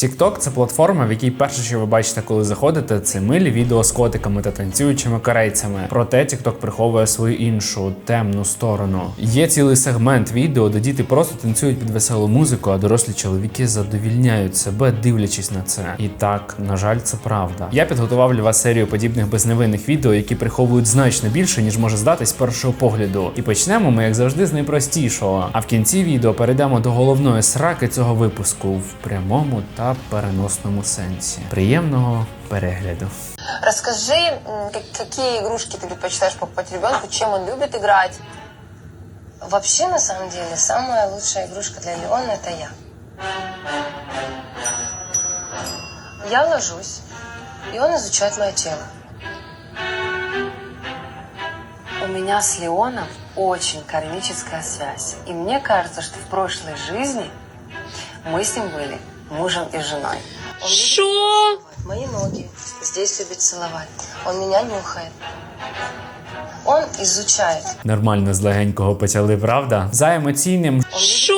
TikTok – це платформа, в якій перше, що ви бачите, коли заходите, це милі відео з котиками та танцюючими корейцями. Проте TikTok приховує свою іншу темну сторону. Є цілий сегмент відео, де діти просто танцюють під веселу музику, а дорослі чоловіки задовільняють себе, дивлячись на це. І так, на жаль, це правда. Я підготував для вас серію подібних безневинних відео, які приховують значно більше, ніж може здатись першого погляду. І почнемо ми, як завжди, з найпростішого. А в кінці відео перейдемо до головної сраки цього випуску в прямому та переносному сенсі. Приємного перегляду. Расскажи, м, как- какие игрушки ты предпочитаешь покупать ребенку, чем он любит играть? Вообще, на самом деле, самая лучшая игрушка для Леона – это я. Я ложусь, и он изучает мое тело. У меня с Леоном очень кармическая связь. И мне кажется, что в прошлой жизни мы с ним были мужем и женой. Он Что? Мои ноги. Здесь любит целовать. Он меня нюхает. Он изучает. Нормально з легенького почали, правда? За емоційним Що?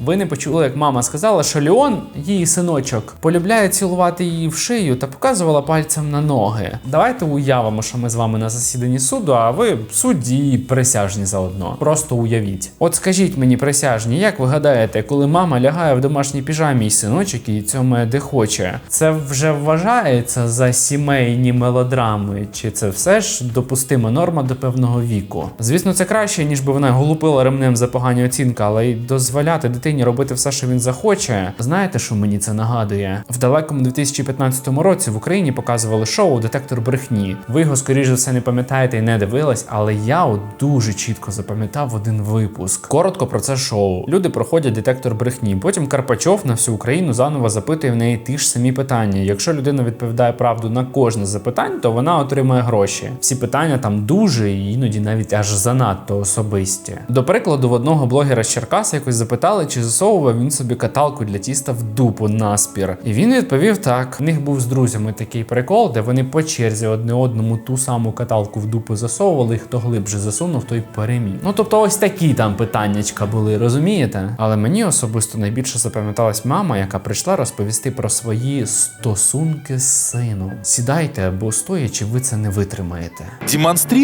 Ви не почули, як мама сказала, що Леон, її синочок, полюбляє цілувати її в шию та показувала пальцем на ноги. Давайте уявимо, що ми з вами на засіданні суду, а ви судді і присяжні заодно. Просто уявіть. От скажіть мені, присяжні, як ви гадаєте, коли мама лягає в домашній піжамі і синочок і цьому де хоче, це вже вважається за сімейні мелодрами, чи це все ж допустима норма до певного віку? Звісно, це краще, ніж би вона голупила ремнем за погані оцінки, але й дозволяти дитині робити все, що він захоче. Знаєте, що мені це нагадує? В далекому 2015 році в Україні показували шоу Детектор брехні. Ви його, скоріш за все, не пам'ятаєте і не дивились, але я от дуже чітко запам'ятав один випуск. Коротко про це шоу. Люди проходять детектор брехні. Потім Карпачов на всю Україну заново запитує в неї ті ж самі питання. Якщо людина відповідає правду на кожне з запитань, то вона отримує гроші. Всі питання там дуже і іноді навіть аж занадто особисті. До прикладу, в одного блогера з Черкаса якось запитали, чи засовував він собі каталку для тіста в дупу наспір. І він відповів так: в них був з друзями такий прикол, де вони по черзі одне одному ту саму каталку в дупу засовували, хто глибше засунув, той переміг. Ну тобто, ось такі там питаннячка були, розумієте? Але мені особисто найбільше запам'яталась мама, яка прийшла розповісти про свої стосунки з сином. Сідайте, бо стоячи, ви це не витримаєте.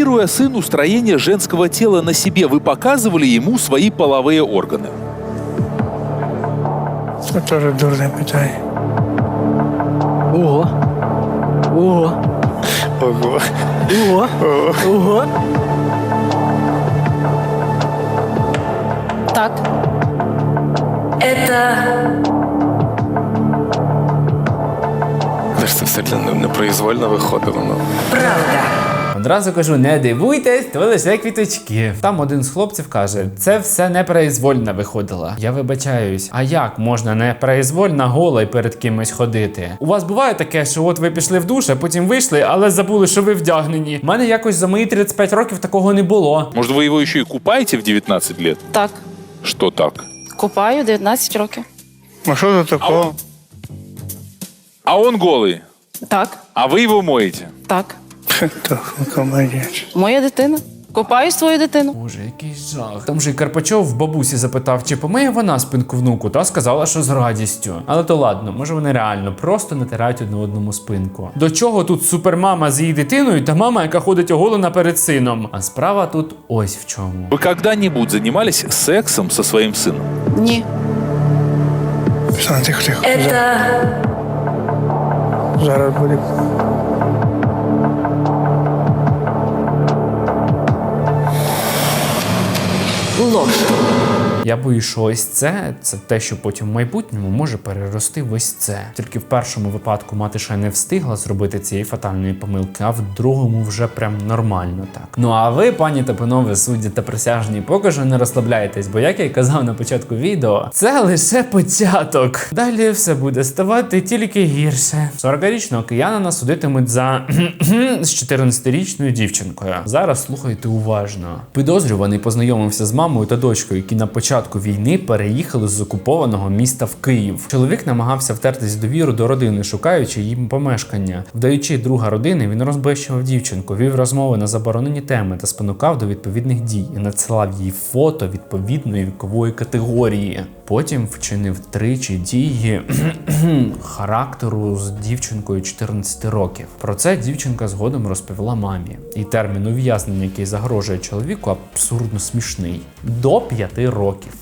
Демонстрируя сыну строение женского тела на себе, вы показывали ему свои половые органы. Це теж дурне питання. Ого. Ого. Ого. Ого. Ого. Так. Це ж це все для непроізвольно виходило. Ну. Одразу кажу, не дивуйтесь, то лише квіточки. Там один з хлопців каже: це все непроизвольно виходило. Я вибачаюсь, а як можна непроизвольно голий перед кимось ходити? У вас буває таке, що от ви пішли в душ, а потім вийшли, але забули, що ви вдягнені. У мене якось за мої 35 років такого не було. Может, вы его еще и купаете в 19 лет? Так. Что так? Купаю 19 років. А що тут такого? А он голый, Так. а вы его моете. Так. Моя дитина. Купаю свою дитину. Боже, який жах. Там же і Карпачов в бабусі запитав, чи помиє вона спинку внуку, та сказала, що з радістю. Але то ладно, може вони реально просто натирають одне одному спинку. До чого тут супермама з її дитиною та мама, яка ходить оголена перед сином? А справа тут ось в чому. Вы когда-нибудь занимались сексом со своим сыном? Ні. Тихо, тихо. Зараз, зараз буде. Я боюсь, що ось це це те, що потім в майбутньому може перерости в ось це. Тільки в першому випадку мати ще не встигла зробити цієї фатальної помилки, а в другому вже прям нормально так. Ну а ви, пані та панове судді та присяжні, поки що не розслабляйтесь, бо як я й казав на початку відео, це лише початок. Далі все буде ставати тільки гірше. 40-річного киянина судитимуть за з 14-річною дівчинкою. Зараз слухайте уважно. Підозрюваний познайомився з мамою та дочкою, які на початку війни переїхали з окупованого міста в Київ. Чоловік намагався втертись довіру до родини, шукаючи їм помешкання. Вдаючи друга родини, він розбещував дівчинку, вів розмови на заборонені теми та спонукав до відповідних дій і надсилав їй фото відповідної вікової категорії. Потім вчинив тричі дії характеру з дівчинкою 14 років. Про це дівчинка згодом розповіла мамі. І термін ув'язнення, який загрожує чоловіку, абсурдно смішний до 5 років.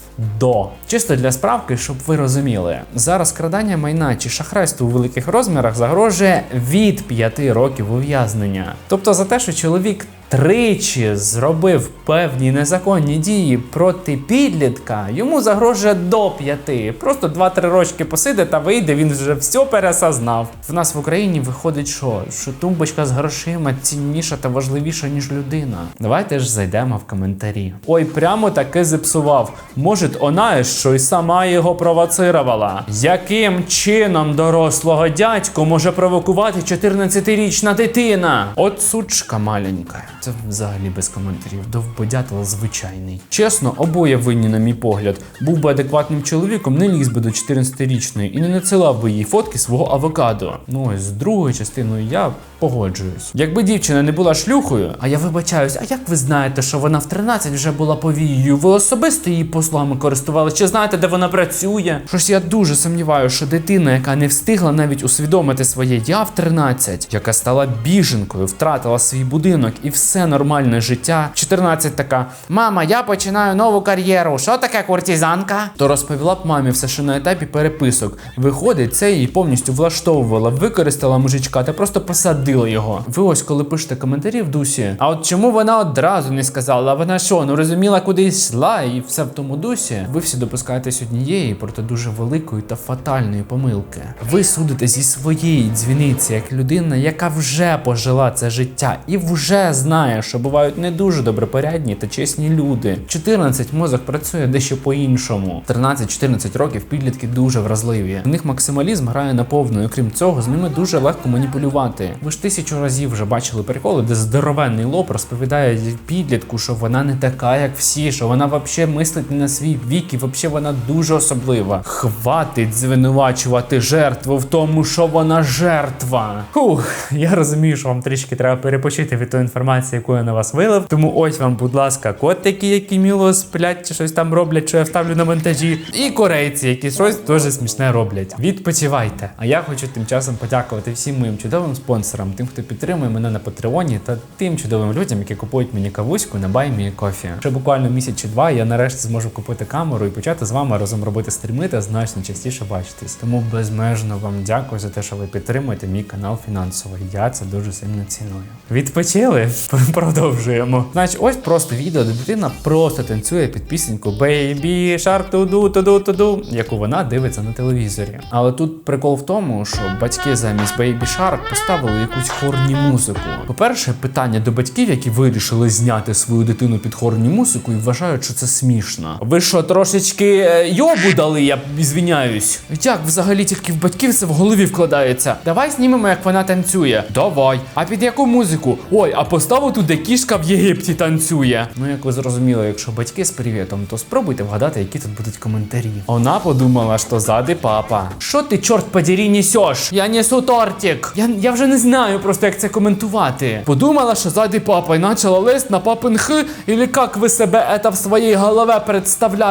До чисто для справки, щоб ви розуміли, зараз крадання майна чи шахрайство у великих розмірах загрожує від 5 років ув'язнення. Тобто за те, що чоловік тричі зробив певні незаконні дії проти підлітка, йому загрожує до 5. Просто 2-3 рочки посиде та вийде, він вже все пересознав. В нас в Україні виходить, що, що тумбочка з грошима цінніша та важливіша, ніж людина. Давайте ж зайдемо в коментарі. Ой, прямо таки зіпсував. Може, вона що й сама його провоцировала. Яким чином дорослого дядьку може провокувати 14-річна дитина? От сучка маленька. Це взагалі без коментарів. Довбодятел звичайний. Чесно, обоє винні, на мій погляд. Був би адекватним чоловіком, не ліз би до 14-річної і не надсилав би їй фотки свого авокадо. Ну ось з другою частиною я погоджуюсь. Якби дівчина не була шлюхою, а я вибачаюсь, а як ви знаєте, що вона в 13 вже була повією? Ви особисто її послугами користувалися? Чи знаєте, де вона працює? Щось я дуже сумніваюся, що дитина, яка не встигла навіть усвідомити своє я в 13, яка стала біженкою, втратила свій будинок і все нормальне життя. 14 така: Мама, я починаю нову кар'єру. Що таке куртизанка? То розповіла б мамі все, що на етапі переписок. Виходить, це її повністю влаштовувала, використала мужичка та просто посадила його. Ви ось коли пишете коментарі в дусі. А от чому вона одразу не сказала? Вона що, ну розуміла, куди йшла, і все в тому дусі? Ви всі допускаєтесь однієї, проте дуже великої та фатальної помилки. Ви судите зі своєї дзвіниці, як людина, яка вже пожила це життя і вже знає, що бувають не дуже добропорядні та чесні люди. 14 мозок працює дещо по-іншому. 13-14 років підлітки дуже вразливі. В них максималізм грає на повну, і крім цього, з ними дуже легко маніпулювати. Ви ж тисячу разів вже бачили приколи, де здоровенний лоб розповідає підлітку, що вона не така, як всі, що вона взагалі мислить не на свій вік, і взагалі вона дуже особлива. Хватить звинувачувати жертву в тому, що вона жертва. Фух, я розумію, що вам трішки треба перепочити від тої інформації, яку я на вас вилив. Тому ось вам, будь ласка, котики, які міло сплять чи щось там роблять, що я вставлю на монтажі, і корейці, які щось дуже смішне роблять. Відпочивайте. А я хочу тим часом подякувати всім моїм чудовим спонсорам, тим, хто підтримує мене на Патреоні, та тим чудовим людям, які купують мені кавуську на Баймі Кофі. Ще буквально місяць чи два я нарешті зможу купити камеру і почати з вами разом робити стріми та значно частіше бачитись. Тому безмежно вам дякую за те, що ви підтримуєте мій канал фінансово. Я це дуже сильно ціную. Відпочили? Продовжуємо. Значить, ось просто відео, де дитина просто танцює під пісеньку Baby Shark туду туду туду, яку вона дивиться на телевізорі. Але тут прикол в тому, що батьки замість Baby Shark поставили якусь хорні музику. По-перше, питання до батьків, які вирішили зняти свою дитину під хорні музику і вважають, що це смішно. Ви що, трошечки е, йобу дали, я звіняюсь. Як взагалі тільки в батьків це в голові вкладається? Давай знімемо, як вона танцює. Давай. А під яку музику? Ой, а поставу туди кішка в Єгипті танцює. Ну, як ви зрозуміли, якщо батьки з привітом, то спробуйте вгадати, які тут будуть коментарі. Вона подумала, що ззади папа. Що ти, чорт подері, несеш? Я несу тортик. Я, я вже не знаю просто, як це коментувати. Подумала, що ззади папа і почала лист на папин х, или як ви себе это в своїй голові представляєте?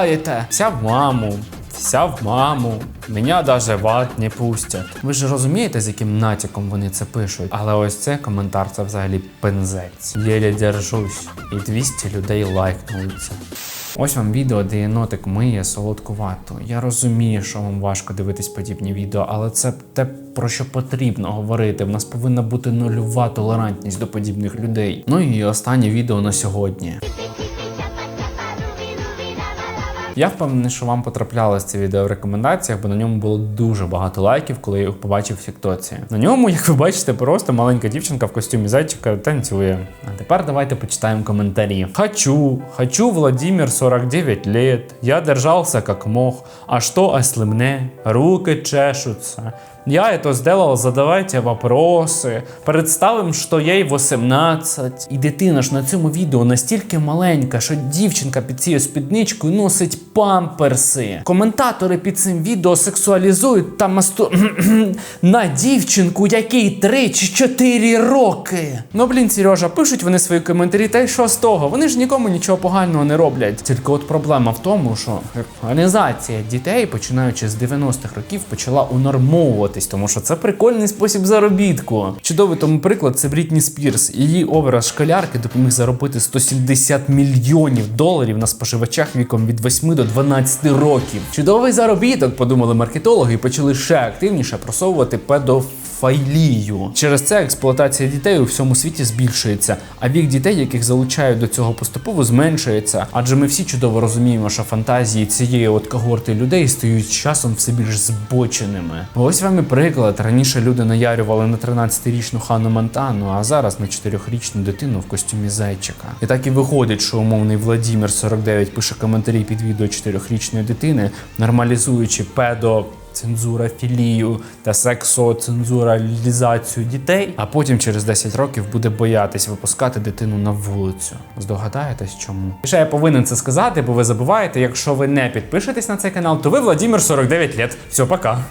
Вся в маму. Вся в маму. Мене даже в ад не пустять. Ви ж розумієте, з яким натяком вони це пишуть. Але ось цей коментар це взагалі пензець. Єлі держусь. І 200 людей лайкнули це. Ось вам відео, де єнотик миє солодкувату. Я розумію, що вам важко дивитись подібні відео, але це те, про що потрібно говорити. В нас повинна бути нульова толерантність до подібних людей. Ну і останнє відео на сьогодні. Я впевнений, що вам потраплялось це відео в рекомендаціях, бо на ньому було дуже багато лайків, коли я їх побачив в Тіктоці. На ньому, як ви бачите, просто маленька дівчинка в костюмі зайчика танцює. А тепер давайте почитаємо коментарі. Хочу, хочу, Владимир, 49 лет. Я держався як мог. А що, если мне? Руки чешутся. Я это сделал, задавайте вопросы. Представим, що їй 18. І дитина ж на цьому відео настільки маленька, що дівчинка під цією спідничкою носить памперси. Коментатори під цим відео сексуалізують та масту на дівчинку, якій 3 чи 4 роки. Ну блін, Сережа, пишуть вони свої коментарі, та й що з того? Вони ж нікому нічого поганого не роблять. Тільки от проблема в тому, що організація дітей, починаючи з 90-х років, почала унормовуватись, тому що це прикольний спосіб заробітку. Чудовий тому приклад це Брітні Спірс. Її образ школярки допоміг заробити 170 мільйонів доларів на споживачах віком від 8 до 12 років. Чудовий заробіток, подумали маркетологи, і почали ще активніше просовувати педофілію. Через це експлуатація дітей у всьому світі збільшується, а вік дітей, яких залучають до цього поступово, зменшується. Адже ми всі чудово розуміємо, що фантазії цієї от когорти людей стають часом все більш збоченими. Ось вам і приклад. Раніше люди наярювали на 13-річну Ханну Монтану, а зараз на 4-річну дитину в костюмі зайчика. І так і виходить, що умовний Владімір 49 пише коментарі під відео 4-річної дитини, нормалізуючи педо. Цензура філію та сексоцензуралізацію дітей, а потім через 10 років буде боятись випускати дитину на вулицю. Здогадаєтесь чому? І ще я повинен це сказати, бо ви забуваєте, якщо ви не підпишетесь на цей канал, то ви Владимир 49 лет. Все, пока.